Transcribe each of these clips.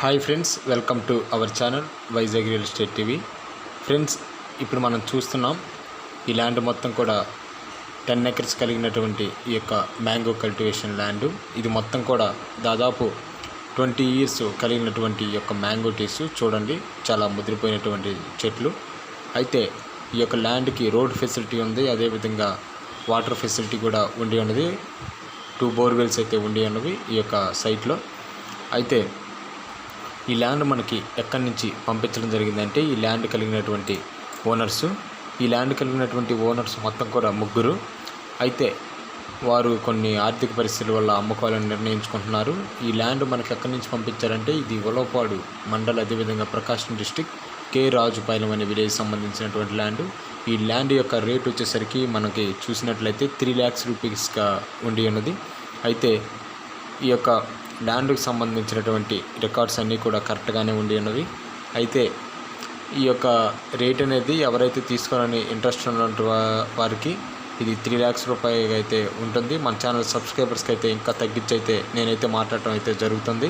Hi friends welcome to our channel Vizag real estate TV. Friends ఇప్పుడు మనం చూస్తున్నాం ఈ ల్యాండ్ మొత్తం కూడా టెన్ ఎకర్స్ కలిగినటువంటి ఈ యొక్క మ్యాంగో కల్టివేషన్ ల్యాండ్. ఇది మొత్తం కూడా దాదాపు ట్వంటీ ఇయర్స్ కలిగినటువంటి ఈ యొక్క మ్యాంగో టీస్ చూడండి చాలా ముదిరిపోయినటువంటి చెట్లు. అయితే ఈ యొక్క ల్యాండ్కి రోడ్ ఫెసిలిటీ ఉంది అదేవిధంగా వాటర్ ఫెసిలిటీ కూడా ఉండి ఉన్నది. టూ బోర్వెల్స్ అయితే ఉండి ఉన్నవి ఈ యొక్క సైట్లో. అయితే ఈ ల్యాండ్ మనకి ఎక్కడి నుంచి పంపించడం జరిగిందంటే ఈ ల్యాండ్ కలిగినటువంటి ఓనర్స్. ఈ ల్యాండ్ కలిగినటువంటి ఓనర్స్ మొత్తం కూడా ముగ్గురు. అయితే వారు కొన్ని ఆర్థిక పరిస్థితుల వల్ల అమ్ముకోవాలని నిర్ణయించుకుంటున్నారు. ఈ ల్యాండ్ మనకి ఎక్కడి నుంచి పంపించారంటే ఇది ఒలోపాడు మండల్ అదేవిధంగా ప్రకాశం డిస్టిక్ కే రాజుపాలెం అనే విలేజ్ సంబంధించినటువంటి ల్యాండ్. ఈ ల్యాండ్ యొక్క రేట్ వచ్చేసరికి మనకి చూసినట్లయితే త్రీ ల్యాక్స్ రూపీస్గా ఉండి ఉన్నది. అయితే ఈ యొక్క ల్యాండ్కి సంబంధించినటువంటి రికార్డ్స్ అన్నీ కూడా కరెక్ట్గానే ఉండి ఉన్నవి. అయితే ఈ యొక్క రేట్ అనేది ఎవరైతే తీసుకోవాలని ఇంట్రెస్ట్ ఉన్నటువంటి వారికి ఇది త్రీ ల్యాక్స్ రూపాయలు అయితే ఉంటుంది. మన ఛానల్ సబ్స్క్రైబర్స్కి అయితే ఇంకా తగ్గించి అయితే నేనైతే మాట్లాడటం అయితే జరుగుతుంది.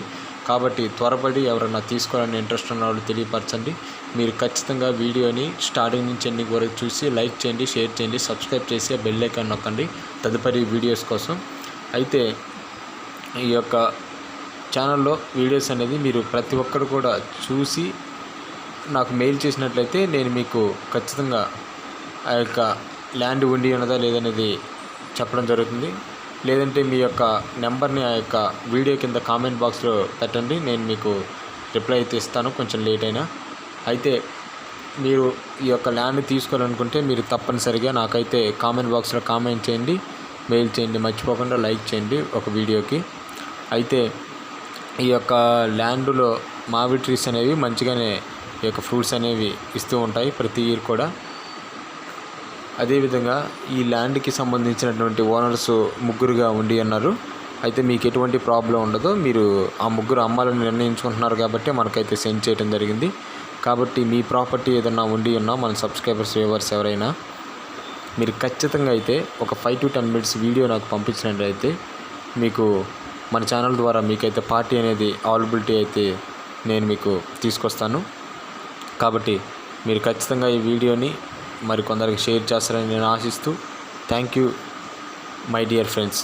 కాబట్టి త్వరపడి ఎవరైనా తీసుకోవాలని ఇంట్రెస్ట్ ఉన్న వాళ్ళు తెలియపరచండి. మీరు ఖచ్చితంగా వీడియోని స్టార్టింగ్ నుంచి ఎన్ని వరకు చూసి లైక్ చేయండి షేర్ చేయండి సబ్స్క్రైబ్ చేసి బెల్ ఐకాన్ నొక్కండి. తదుపరి వీడియోస్ కోసం. అయితే ఈ యొక్క ఛానల్లో వీడియోస్ అనేది మీరు ప్రతి ఒక్కరు కూడా చూసి నాకు మెయిల్ చేసినట్లయితే నేను మీకు ఖచ్చితంగా ఆ యొక్క ల్యాండ్ ఉండి ఉన్నదా లేదనేది చెప్పడం జరుగుతుంది. లేదంటే మీ యొక్క నెంబర్ని ఆ యొక్క వీడియో కింద కామెంట్ బాక్స్లో పెట్టండి. నేను మీకు రిప్లై అయితే ఇస్తాను. కొంచెం లేట్ అయినా. అయితే మీరు ఈ యొక్క ల్యాండ్ తీసుకోవాలనుకుంటే మీరు తప్పనిసరిగా నాకైతే కామెంట్ బాక్స్లో కామెంట్ చేయండి. మెయిల్ చేయండి. మర్చిపోకుండా లైక్ చేయండి ఒక వీడియోకి. అయితే ఈ యొక్క ల్యాండ్లో మామిడి ట్రీస్ అనేవి మంచిగానే ఈ యొక్క ఫ్రూట్స్ అనేవి ఇస్తూ ఉంటాయి ప్రతి ఇయర్ కూడా. అదేవిధంగా ఈ ల్యాండ్కి సంబంధించినటువంటి ఓనర్స్ ముగ్గురుగా ఉండి అన్నారు. అయితే మీకు ఎటువంటి ప్రాబ్లం ఉండదు మీరు ఆ ముగ్గురు అమ్మాలని నిర్ణయించుకుంటున్నారు కాబట్టి మనకైతే సెండ్ చేయడం జరిగింది. కాబట్టి మీ ప్రాపర్టీ ఏదన్నా ఉండి ఉన్నా మన సబ్స్క్రైబర్స్ వ్యూవర్స్ ఎవరైనా మీరు ఖచ్చితంగా అయితే ఒక five to ten minutes video నాకు పంపించినట్లయితే మీకు మన ఛానల్ ద్వారా మీకైతే పార్టీ అనేది అవైలబిలిటీ అయితే నేను మీకు తీసుకొస్తాను. కాబట్టి మీరు ఖచ్చితంగా ఈ వీడియోని మరి కొందరికి షేర్ చేస్తారని నేను ఆశిస్తూ thank you my dear friends